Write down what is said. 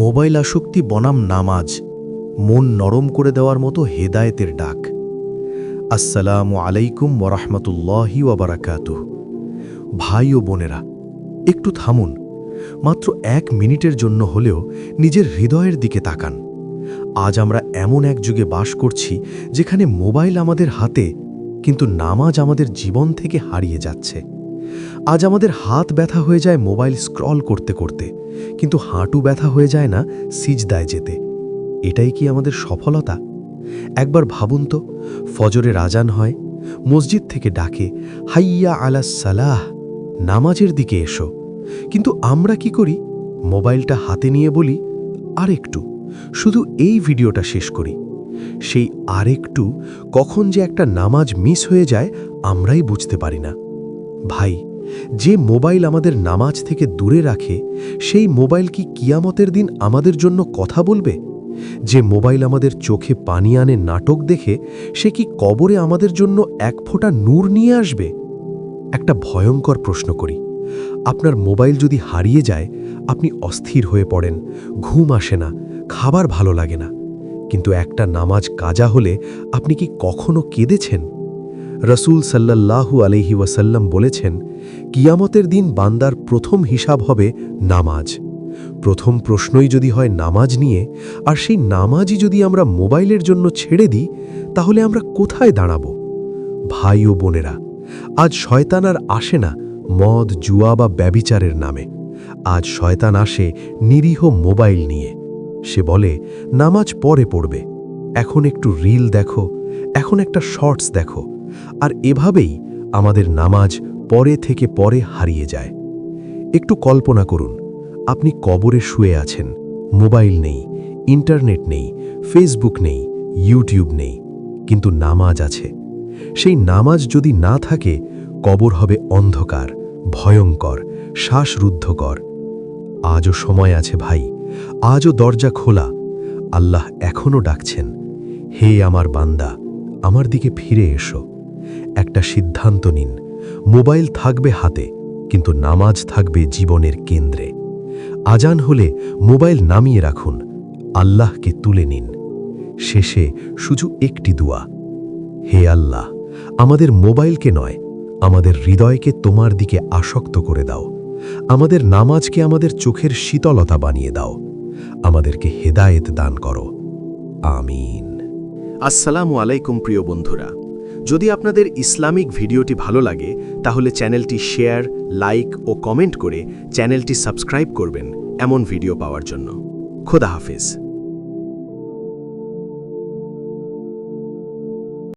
Mobile আসক্তি বনাম নামাজ, মন নরম করে দেওয়ার মতো হেদায়েতের ডাক। আসসালামু আলাইকুম ওরহমতুল্লাহি ওবরাকাতুহ ভাই ও বোনেরা, একটু থামুন, মাত্র এক মিনিটের জন্য হলেও নিজের হৃদয়ের দিকে তাকান। আজ আমরা এমন এক যুগে বাস করছি যেখানে মোবাইল আমাদের হাতে, কিন্তু নামাজ আমাদের জীবন থেকে হারিয়ে যাচ্ছে। আজ আমাদের হাত ব্যথা হয়ে যায় মোবাইল স্ক্রল করতে করতে। কিন্তু হাঁটু ব্যথা হয়ে যায় না সিজদায় যেতে। এটাই কি আমাদের সফলতা? একবার ভাবুন তো, ফজরের আজান হয়, মসজিদ থেকে ডাকে, হাইয়া আলা সালাহ, নামাজের দিকে এসো। কিন্তু আমরা কি করি? মোবাইলটা হাতে নিয়ে বলি, আরেকটু, শুধু এই ভিডিওটা শেষ করি। সেই আরেকটু কখন যে একটা নামাজ মিস হয়ে যায়, আমরাই বুঝতে পারি না। ভাই যে মোবাইল আমাদের নামাজ থেকে দূরে রাখে, সেই মোবাইল কি কিয়ামতের দিন আমাদের জন্য কথা বলবে? যে মোবাইল আমাদের চোখে পানি আনে নাটক দেখে, সে কি কবরে আমাদের জন্য এক ফোঁটা নূর নিয়ে আসবে? একটা ভয়ঙ্কর প্রশ্ন করি। আপনার মোবাইল যদি হারিয়ে যায়, আপনি অস্থির হয়ে পড়েন, ঘুম আসে না, খাবার ভালো লাগে না। কিন্তু একটা নামাজ কাজা হলে আপনি কি কখনো কেঁদেছেন? রসুল সাল্লাল্লাহু আলহি ওয়াসাল্লাম বলেছেন, কিয়ামতের দিন বান্দার প্রথম হিসাব হবে নামাজ। প্রথম প্রশ্নই যদি হয় নামাজ নিয়ে, আর সেই নামাজই যদি আমরা মোবাইলের জন্য ছেড়ে দিই, তাহলে আমরা কোথায় দাঁড়াব? ভাই ও বোনেরা, আজ শয়তান আর আসে না মদ, জুয়া বা ব্যবিচারের নামে। আজ শয়তান আসে নিরীহ মোবাইল নিয়ে। সে বলে, নামাজ পরে পড়বে। এখন একটু রিল দেখো, এখন একটা শর্টস দেখো। আর এভাবেই আমাদের নামাজ পরে থেকে পরে হারিয়ে যায়। একটু কল্পনা করুন, আপনি কবরে শুয়ে আছেন, মোবাইল নেই, ইন্টারনেট নেই, ফেসবুক নেই, ইউটিউব নেই, কিন্তু নামাজ আছে। সেই নামাজ যদি না থাকে, কবর হবে অন্ধকার, ভয়ঙ্কর, শ্বাসরুদ্ধকর। আজও সময় আছে ভাই, আজও দরজা খোলা। আল্লাহ এখনও ডাকছেন, হে আমার বান্দা, আমার দিকে ফিরে এসো। একটা সিদ্ধান্ত নিন। মোবাইল থাকবে হাতে, কিন্তু নামাজ থাকবে জীবনের কেন্দ্রে। আজান হলে মোবাইল নামিয়ে রাখুন। আল্লাহকে তুলে নিন। শেষে শুধু একটি দুয়া। হে আল্লাহ, আমাদের মোবাইলকে নয়, আমাদের হৃদয়কে তোমার দিকে আসক্ত করে দাও। আমাদের নামাজকে আমাদের চোখের শীতলতা বানিয়ে দাও। আমাদেরকে হেদায়েত দান করো। আমিন। আসসালামু আলাইকুম প্রিয় বন্ধুরা। যদি আপনাদের ইসলামিক ভিডিওটি ভালো লাগে, তাহলে চ্যানেলটি শেয়ার, লাইক ও কমেন্ট করে চ্যানেলটি সাবস্ক্রাইব করবেন এমন ভিডিও পাওয়ার জন্য। খোদা হাফিজ।